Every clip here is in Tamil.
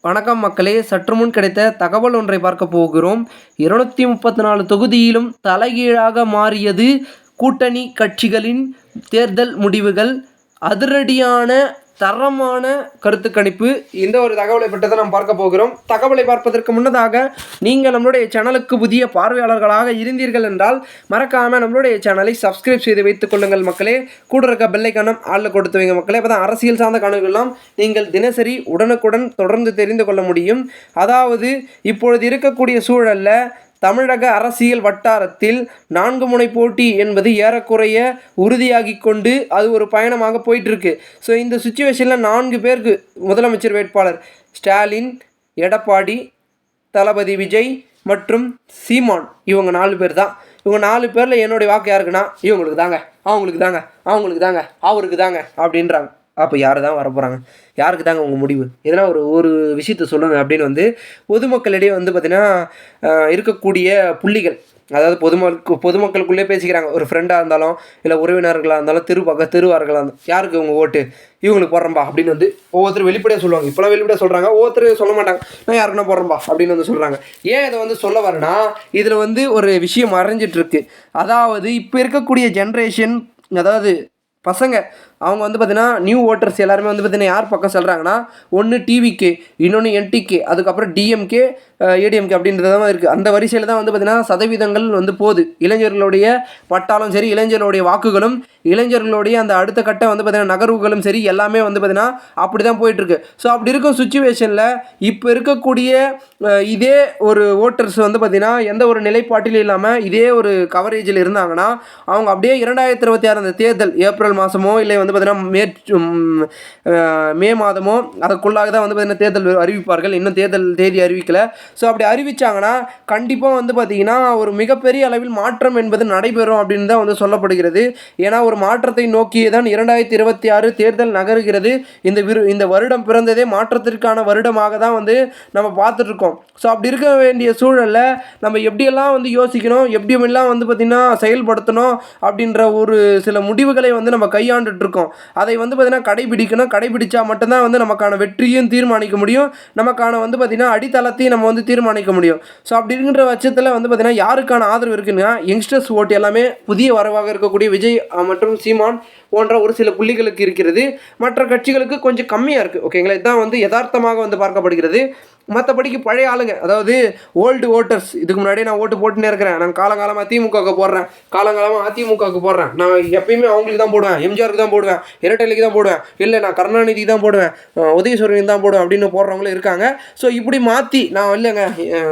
வணக்கம் மக்களே சற்று முன் கிடைத்த தகவல் ஒன்றை பார்க்க போகிறோம். இருநூத்தி முப்பத்தி நாலு தொகுதியிலும் தலைகீழாக மாறியது கூட்டணி கட்சிகளின் தேர்தல் முடிவுகள். அதிரடியான தரமான கருத்து கணிப்பு இந்த ஒரு தகவலை பற்றி தான் நாம் பார்க்க போகிறோம். தகவலை பார்ப்பதற்கு முன்னதாக நீங்கள் நம்மளுடைய சேனலுக்கு புதிய பார்வையாளர்களாக இருந்தீர்கள் என்றால் மறக்காமல் நம்மளுடைய சேனலை சப்ஸ்கிரைப் செய்து வைத்துக் கொள்ளுங்கள் மக்களே. கூட இருக்க பெல்லைக்கானம் ஆளில் கொடுத்து வைங்க மக்களே. அப்போ தான் அரசியல் சார்ந்த கணக்குகள்லாம் நீங்கள் தினசரி உடனுக்குடன் தொடர்ந்து தெரிந்து கொள்ள முடியும். அதாவது இப்பொழுது இருக்கக்கூடிய சூழலில் தமிழக அரசியல் வட்டாரத்தில் நான்கு முனை போட்டி என்பது ஏறக்குறைய உறுதியாகி கொண்டு அது ஒரு பயணமாக போயிட்டுருக்கு. ஸோ இந்த சுச்சுவேஷனில் நான்கு பேருக்கு முதலமைச்சர் வேட்பாளர் ஸ்டாலின் எடப்பாடி தளபதி விஜய் மற்றும் சீமான். இவங்க நாலு பேர் தான் இவங்க நாலு பேரில் என்னுடைய வாக்கு யாருக்குன்னா இவங்களுக்கு தாங்க அவங்களுக்கு தாங்க அவங்களுக்கு தாங்க அவருக்கு தாங்க அப்படின்றாங்க. அப்போ யார் தான் வரப்போகிறாங்க யாருக்கு தாங்க உங்கள் முடிவு? எதனா ஒரு ஒரு விஷயத்த சொல்லணும் அப்படின்னு வந்து பொதுமக்களிடையே வந்து பார்த்திங்கன்னா இருக்கக்கூடிய புள்ளிகள் அதாவது பொதுமக்கள் பொதுமக்களுக்குள்ளே பேசிக்கிறாங்க. ஒரு ஃப்ரெண்டாக இருந்தாலும் இல்லை உறவினர்களாக இருந்தாலும் திருப்பக்க திருவார்களாக தெருவார்களாக இருந்தாலும் யாருக்கு உங்கள் ஓட்டு? இவங்களுக்கு போடுறம்பா அப்படின்னு வந்து ஒவ்வொருத்தர் வெளிப்படையாக சொல்லுவாங்க. இப்போலாம் வெளிப்படையாக சொல்கிறாங்க ஒவ்வொருத்தர் சொல்ல மாட்டாங்க. நான் யாருக்குன்னா போடுறம்பா அப்படின்னு வந்து சொல்கிறாங்க ஏன் இதை வந்து சொல்ல வரேன்னா இதில் வந்து ஒரு விஷயம் மறைஞ்சிட்ருக்கு அதாவது இப்போ இருக்கக்கூடிய ஜென்ரேஷன் அதாவது பசங்க அவங்க வந்து பார்த்தீங்கன்னா நியூ ஓட்டர்ஸ் எல்லாருமே வந்து பார்த்தீங்கன்னா யார் பக்கம் சொல்கிறாங்கன்னா ஒன்று டிவிக்கு இன்னொன்று என்டிகே அதுக்கப்புறம் டிஎம்கே ஏடிஎம்கே அப்படின்றது தான் இருக்குது அந்த வரிசையில் தான் வந்து பார்த்தீங்கன்னா சதவீதங்கள் வந்து போகுது. இளைஞர்களுடைய பட்டாலும் சரி இளைஞர்களுடைய வாக்குகளும் இளைஞர்களுடைய அந்த அடுத்த கட்ட வந்து பார்த்தீங்கன்னா நகர்வுகளும் சரி எல்லாமே வந்து பார்த்தீங்கன்னா அப்படி தான் போயிட்டுருக்கு. ஸோ அப்படி இருக்கும் சுச்சுவேஷனில் இப்போ இருக்கக்கூடிய இதே ஒரு ஓட்டர்ஸ் வந்து பார்த்திங்கன்னா எந்த ஒரு நிலைப்பாட்டிலும் இல்லாமல் இதே ஒரு கவரேஜில் இருந்தாங்கன்னா அவங்க அப்படியே இரண்டாயிரத்தி இருபத்தி ஆறு அந்த தேர்தல் ஏப்ரல் ஏப்ரல் மாதமோ இல்லை வந்து பார்த்தீங்கன்னா மே மே மாதமோ அதுக்குள்ளாக தான் வந்து பார்த்தீங்கன்னா தேர்தல் அறிவிப்பார்கள். இன்னும் தேர்தல் தேதி அறிவிக்கலை. ஸோ அப்படி அறிவித்தாங்கன்னா கண்டிப்பாக வந்து பார்த்திங்கன்னா ஒரு மிகப்பெரிய அளவில் மாற்றம் என்பது நடைபெறும் அப்படின்னு தான் வந்து சொல்லப்படுகிறது. ஏன்னா ஒரு மாற்றத்தை நோக்கியே தான் இரண்டாயிரத்தி இருபத்தி ஆறு தேர்தல் நகருகிறது. இந்த விரு இந்த வருடம் பிறந்ததே மாற்றத்திற்கான வருடமாக தான் வந்து நம்ம பார்த்துட்ருக்கோம். ஸோ அப்படி இருக்க வேண்டிய சூழலில் நம்ம எப்படியெல்லாம் வந்து யோசிக்கணும் எப்படியெல்லாம் வந்து பார்த்திங்கன்னா செயல்படுத்தணும் அப்படின்ற ஒரு சில முடிவுகளை வந்து நம்ம நம்ம கையாண்டுட்டு இருக்கோம் அதை வந்து பார்த்திங்கன்னா கடைபிடிக்கணும். கடைபிடிச்சா மட்டும்தான் வந்து நமக்கான வெற்றியும் தீர்மானிக்க முடியும். நமக்கான வந்து பார்த்திங்கன்னா அடித்தளத்தையும் நம்ம வந்து தீர்மானிக்க முடியும். ஸோ அப்படிங்கிற பட்சத்தில் வந்து பார்த்திங்கன்னா யாருக்கான ஆதரவு இருக்குன்னா யங்ஸ்டர்ஸ் ஓட்டு எல்லாமே புதிய வரவாக இருக்கக்கூடிய விஜய் மற்றும் சீமான் போன்ற ஒரு சில புள்ளிகளுக்கு இருக்கிறது. மற்ற கட்சிகளுக்கு கொஞ்சம் கம்மியாக இருக்குது ஓகேங்களா இதுதான் வந்து யதார்த்தமாக வந்து பார்க்கப்படுகிறது. மற்றபடிக்கு பழைய ஆளுங்க அதாவது ஓல்டு ஓட்டர்ஸ் இதுக்கு முன்னாடியே நான் ஓட்டு போட்டுனே இருக்கிறேன். நான் காலங்காலமாக திமுகவுக்கு போடுறேன். காலங்காலமாக அதிமுகவுக்கு போடுறேன். நான் எப்பயுமே அவங்களுக்கு தான் போடுவேன். எம்ஜிஆருக்கு தான் போடுவேன். இரட்டைலைக்கு தான் போடுவேன். இல்லை நான் கருணாநிதிக்கு தான் போடுவேன். அஹ் உதயசூரியன் தான் போடுவேன் அப்படின்னு போடுறவங்களும் இருக்காங்க. ஸோ இப்படி மாற்றி நான் இல்லைங்க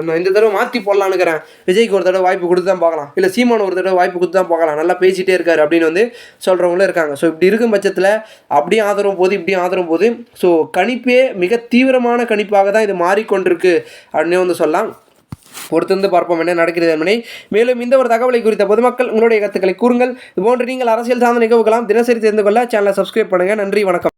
நான் இந்த தடவை மாற்றி போடலான்னுக்கிறேன் விஜய்க்கு ஒரு தடவை வாய்ப்பு கொடுத்து தான் பார்க்கலாம். இல்லை சீமான் ஒரு தடவை வாய்ப்பு கொடுத்து தான் பார்க்கலாம். நல்லா பேசிகிட்டே இருக்காரு அப்படின்னு வந்து சொல்கிறவங்களும் இருக்காங்க. இருக்காங்க. ஸோ இப்படி இருக்கும் பட்சத்தில் அப்படியே ஆதரவு போது இப்படியும் ஆதரவு போது ஸோ கணிப்பே மிக தீவிரமான கணிப்பாக தான் இது மாறிக்கொண்டிருக்கு அப்படின்னே வந்து சொல்லலாம். பொறுத்திருந்து பார்ப்போம் என்ன நடக்கிறது என்பதை. மேலும் இந்த ஒரு தகவலை குறித்த பொதுமக்கள் உங்களுடைய கருத்துக்களை கூறுங்கள். இதுபோன்று நீங்கள் அரசியல் சார்ந்த நிகழ்வுகளாம் தினசரி தெரிந்து கொள்ள சேனலை சப்ஸ்கிரைப் பண்ணுங்கள் நன்றி வணக்கம்.